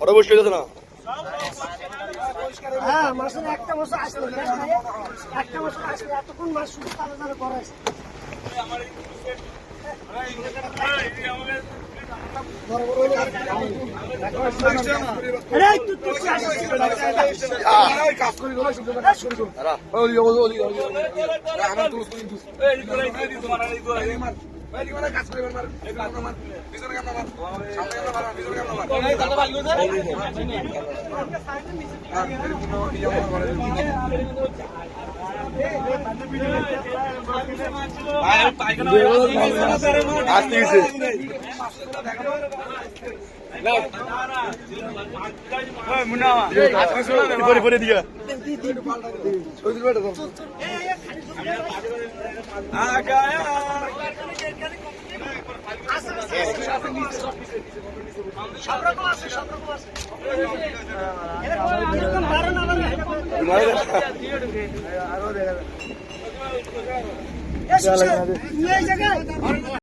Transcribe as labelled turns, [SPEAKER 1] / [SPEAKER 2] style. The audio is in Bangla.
[SPEAKER 1] ওটা বসে গেছে না
[SPEAKER 2] হ্যাঁ মাসের একটা বছর আসলে। একটা বছর আসলে এতক্ষণ মাস শুধু তারা তারা করাইছে এই সব রকম আছে সব রকম না বারো এই এই জায়গায়।